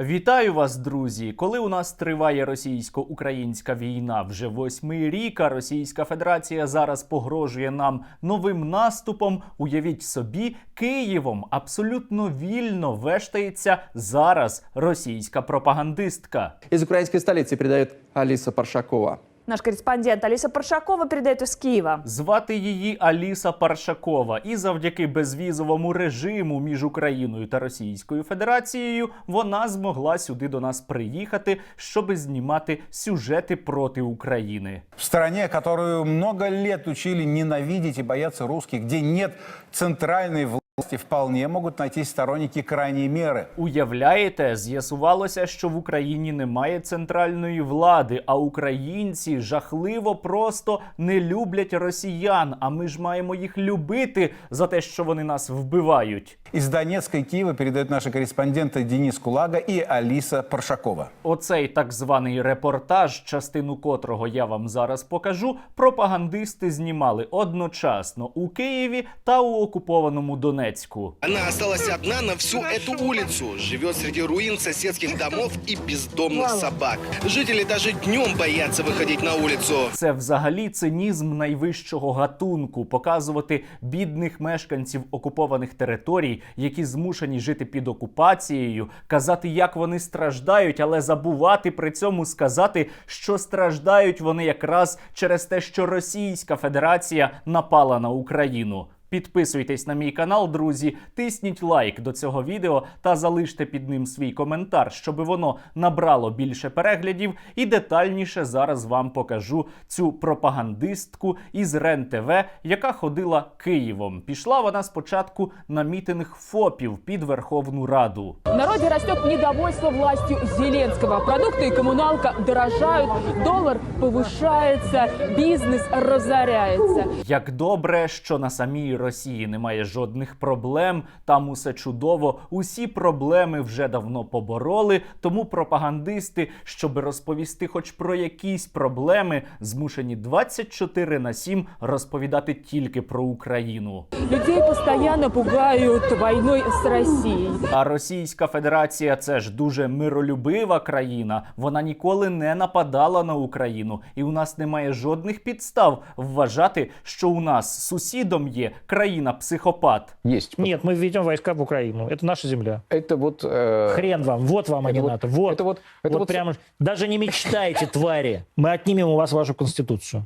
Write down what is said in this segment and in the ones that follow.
Вітаю вас, друзі! Коли у нас триває російсько-українська війна вже восьмий рік, а Російська Федерація зараз погрожує нам новим наступом. Уявіть собі, Києвом абсолютно вільно вештається зараз російська пропагандистка. Із української столиці передает Аліса Паршакова. Наш корреспондент Алиса Паршакова передает из Киева. Звати її Аліса Паршакова, і завдяки безвізовому режиму між Україною та Російською Федерацією вона змогла сюди до нас приїхати, щоби знімати сюжети проти України. В стране, которую много лет учили ненавидеть и бояться русских, где нет центральной власти, вполне могут найтись сторонники крайней меры. Уявляєте, з'ясувалося, що в Україні немає центральної влади, а українці жахливо просто не люблять росіян. А ми ж маємо їх любити за те, що вони нас вбивають. Из Донецка и Киева передают наши корреспонденты Денис Кулага и Алиса Паршакова. Оцей так званий репортаж, частину котрого я вам зараз покажу, пропагандисти знімали одночасно у Києві та у окупованому Донецьку. Она осталась одна на всю эту улицу. Живет среди руин соседских домов и бездомных собак. Жители даже днем боятся выходить на улицу. Це взагалі цинізм найвищого гатунку показувати бідних мешканців окупованих територій, які змушені жити під окупацією, казати, як вони страждають, але забувати при цьому сказати, що страждають вони якраз через те, що Російська Федерація напала на Україну. Підписуйтесь на мій канал, друзі, тисніть лайк до цього відео та залиште під ним свій коментар, щоб воно набрало більше переглядів. І детальніше зараз вам покажу цю пропагандистку із РЕН ТВ, яка ходила Києвом. Пішла вона спочатку на мітинг ФОПів під Верховну Раду. В народе растет недовольство властью Зеленского. Продукты и коммуналка дорожают, доллар повышается, бизнес разоряется. Як добре, що на самій Росії немає жодних проблем, там усе чудово, усі проблеми вже давно побороли. Тому пропагандисти, щоб розповісти хоч про якісь проблеми, змушені 24 на 7 розповідати тільки про Україну. Людей постоянно пугают войной с Россией. А Російська Федерація це ж дуже миролюбива країна. Вона ніколи не нападала на Україну, і у нас немає жодних підстав вважати, що у нас сусідом є країна-психопат. Есть. Нет, мы введем войска в Украину. Это наша земля. Это вот... э, Хрен вам, вот вам, а это не вот- НАТО. Вот, это вот- это вот вот- прямо, даже не мечтайте, твари. Мы отнимем у вас вашу конституцию.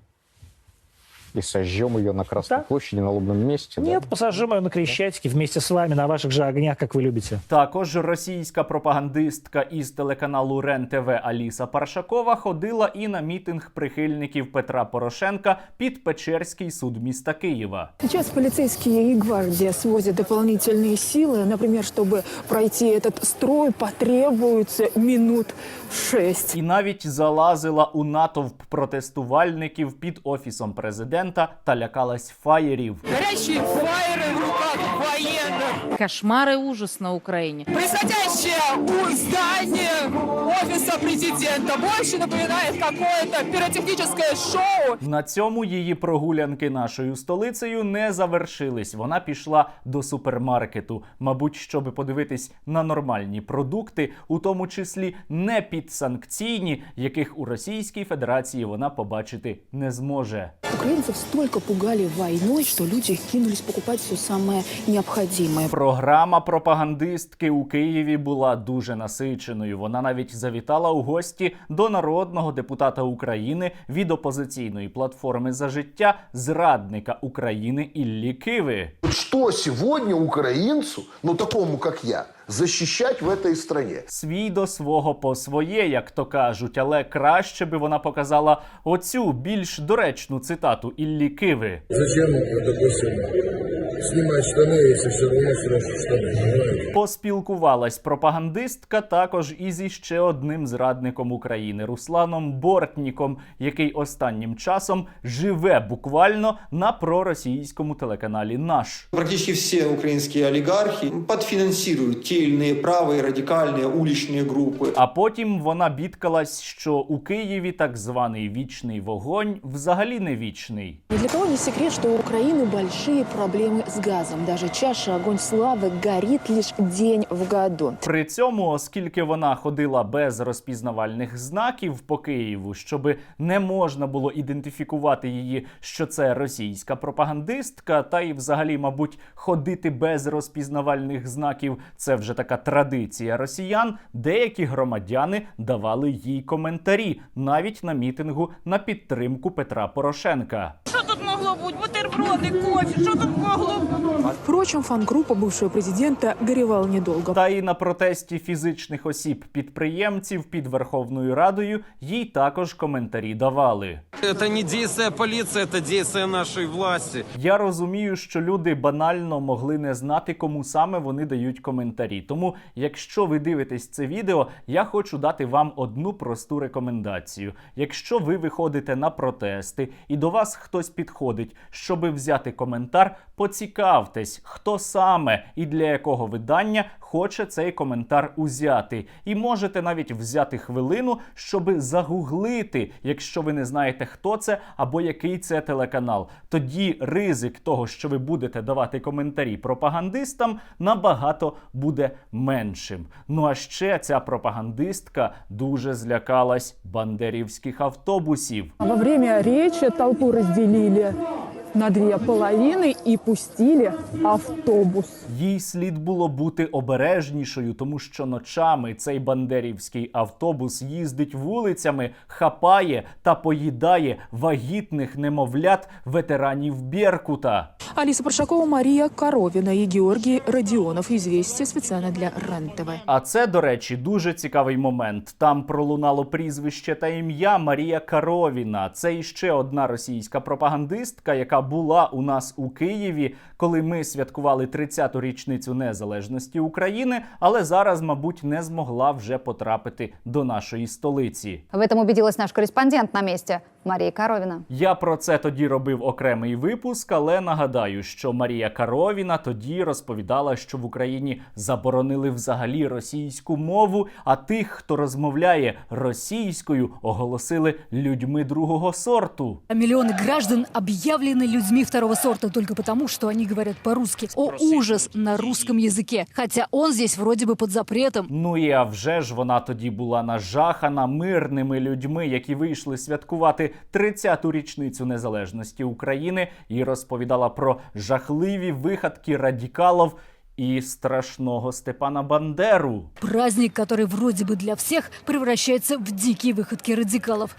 И сожжем ее на Красной Да. площади, на лобном месте. да? Нет, посажим ее на Крещатике вместе с вами на ваших же огнях, как вы любите. Також російська пропагандистка із телеканалу РЕН ТВ Аліса Паршакова ходила і на мітинг прихильників Петра Порошенка під Печерський суд міста Києва. Сейчас полицейские и гвардия свозят дополнительные силы. Например, чтобы пройти этот строй, потребуется минут шесть. І навіть залазила у натовп протестувальників під офісом президента та лякалась фаєрів. Горящие фаеры в руках военных, Кошмар и ужас на Украине. происходящее у здания офиса президента больше напоминает какое-то пиротехническое шоу. На цьому її прогулянки нашою столицею не завершились. Вона пішла до супермаркету, мабуть, щоби подивитись на нормальні продукти, у тому числі не підсанкційні, яких у Російській Федерації вона побачити не зможе. Украинцев столько пугали войной, что люди кинулись покупать все самое необходимое. Програма пропагандистки у Києві була дуже насиченою. Вона навіть завітала у гості до народного депутата України від опозиційної платформи за життя зрадника України Іллі Киви. Что сегодня украинцу, ну такому как я, защищать в этой стране? Свій до свого по своє, як то кажуть, але краще би вона показала оцю більш доречну цитату Іллі Киви. Зачем, допустим, снимать штаны, если все равно срочно штаны, понимаете? Поспілкувалась пропагандистка також із іще одним зрадником України Русланом Бортніком, який останнім часом живе буквально на проросійському телеканалі Наш. Практически все украинские олигархи подфинансируют те или иные правые, радикальные, уличные группы. А потім вона бідкалась, що у Києві так званий вічний вогонь взагалі не вічний. Ни для кого не секрет, что у Украины большие проблемы с газом. Даже чаша огонь славы горит лишь день в году. При цьому, оскільки вона ходила без розпізнавальних знаків по Києву, щоби не можна було ідентифікувати її, що це російська пропагандистка, та й взагалі, мабуть, ходити без розпізнавальних знаків це вже така традиція росіян. Деякі громадяни давали їй коментарі навіть на мітингу на підтримку Петра Порошенка. Що тут могло бути? Бутерброди, кофе, що тут могло бути? Впрочем, фан-группа бывшего президента горевала недолго. Та і на протесті фізичних осіб підприємців під Верховною Радою їй також коментарі давали. Это не действие полиции, это действие нашей власти. Я розумію, що люди банально могли не знати, кому саме вони дають коментарі. Тому, якщо ви дивитесь це відео, я хочу дати вам одну просту рекомендацію. Якщо ви виходите на протести і до вас хтось підходить, щоби взяти коментар, поцікавтесь, хто саме і для якого видання хоче цей коментар узяти. І можете навіть взяти хвилину, щоби загуглити, якщо ви не знаєте, хто це або який це телеканал. Тоді ризик того, що ви будете давати коментарі пропагандистам, набагато буде меншим. Ну а ще ця пропагандистка дуже злякалась бандерівських автобусів. Во время речи толпу разделили на две половины і пустили автобус. Їй слід було бути обережнішою, тому що ночами цей бандерівський автобус їздить вулицями, хапає та поїдає вагітних немовлят ветеранів Беркута. Алиса Паршакова, Мария Коровина и Георгий Родионов. Известия специально для РЕН-ТВ. А це, до речі, дуже цікавий момент. Там пролунало прізвище та ім'я Марія Каровіна. Це іще одна російська пропагандистка, яка була у нас у Києві, коли ми святкували 30-ту річницю незалежності України, але зараз, мабуть, не змогла вже потрапити до нашої столиці. В этом убедилась наш корреспондент на месте Мария Коровина. Я про це тоді робив окремий випуск, але нагадаю, що Марія Каровіна тоді розповідала, що в Україні заборонили взагалі російську мову, а тих, хто розмовляє російською, оголосили людьми другого сорту. Миллионы граждан объявлены людьми второго сорта только потому, что они говорят по-русски. О, ужас на русском языке. Хотя он здесь вроде бы под запретом. Ну і а вже ж вона тоді була нажахана мирними людьми, які вийшли святкувати 30-ту річницю незалежності України, і розповідала про жахливі вихадки радикалів і страшного Степана Бандеру. Праздник, который вроде бы для всех превращается в дикие выходки радикалов.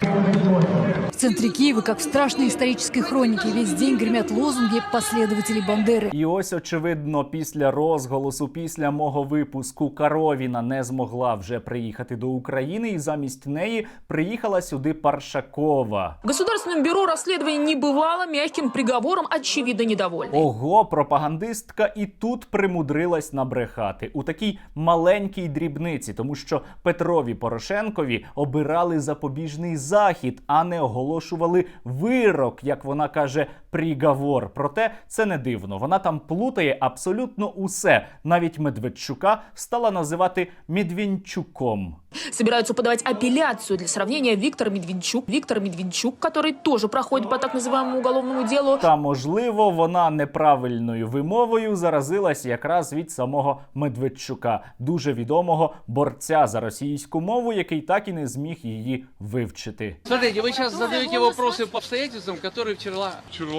В центре Киева, как в страшной исторической хронике, весь день гремят лозунги последователей Бандеры. І ось, очевидно, після розголосу, після мого випуску Каровіна не змогла вже приїхати до України, і замість неї приїхала сюди Паршакова. Государственным бюро расследований не бывало мягким приговором очевидно недовольны. Ого, пропагандистка і тут примудрилась набрехати у такій маленькій дрібниці, тому що Петрові Порошенкові обирали запобіжний захід, а не оголошували вирок, як вона каже, приговор. Проте це не дивно. Вона там плутає абсолютно усе. Навіть Медведчука стала називати Медвінчуком. Собираются подавать апелляцию для сравнения Виктор Медведчук. Виктор Медведчук, который тоже проходит по так называемому уголовному делу. Та можливо, вона неправильною вимовою заразилась якраз від самого Медведчука, дуже відомого борця за російську мову, який так і не зміг її вивчити. Смотрите, вы сейчас задаете вопросы по обстоятельствам, которые вчера...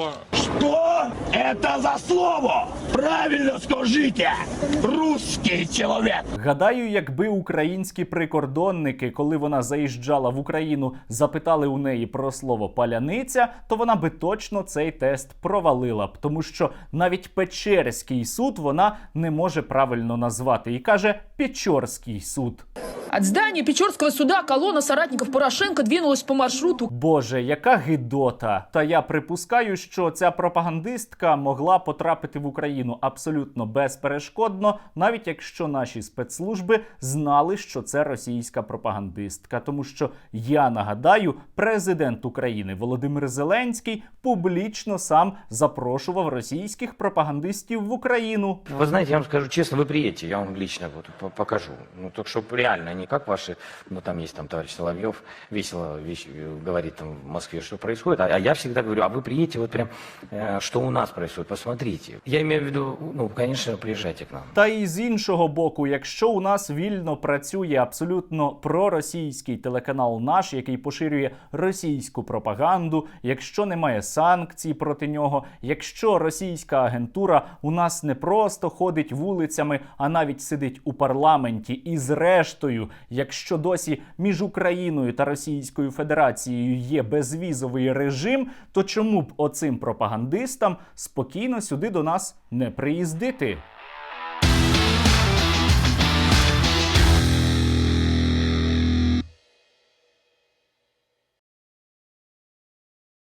Вчера. Что это за слово? Правильно скажите, русский человек. Гадаю, якби українські прикордонники, коли вона заїжджала в Україну, запитали у неї про слово паляниця, то вона би точно цей тест провалила б, тому що навіть Печерський суд вона не може правильно назвати і каже Печорський суд. От здания Печорского суда колонна соратников Порошенко двинулась по маршруту Боже, яка гидота! Та я припускаю, що ця пропагандистка могла потрапити в Україну абсолютно безперешкодно, навіть якщо наші спецслужби знали, що це російська пропагандистка. Тому що я нагадаю, президент України Володимир Зеленський публічно сам запрошував російських пропагандистів в Україну. Вы знаете, я вам скажу честно, вы приедете, я вам лично вот по- покажу. Ну, так чтобы реально они как ваши, ну там есть там товарищ Соловьев, весело вещь, э, говорит там в Москве, что происходит, а, а я всегда говорю, а вы приедете вот прям, э, что у нас происходит, посмотрите. Я имею в виду, ну, конечно, приезжайте к нам. Та і з іншого боку, якщо у нас вільно працює абсолютно проросійський телеканал наш, який поширює російську пропаганду, якщо немає санкцій проти нього, якщо російська агентура у нас не просто ходить вулицями, а навіть сидить у парламенті, і зрештою, якщо досі між Україною та Російською Федерацією є безвізовий режим, то чому б оцим пропагандистам спокійно сюди до нас не приїздити?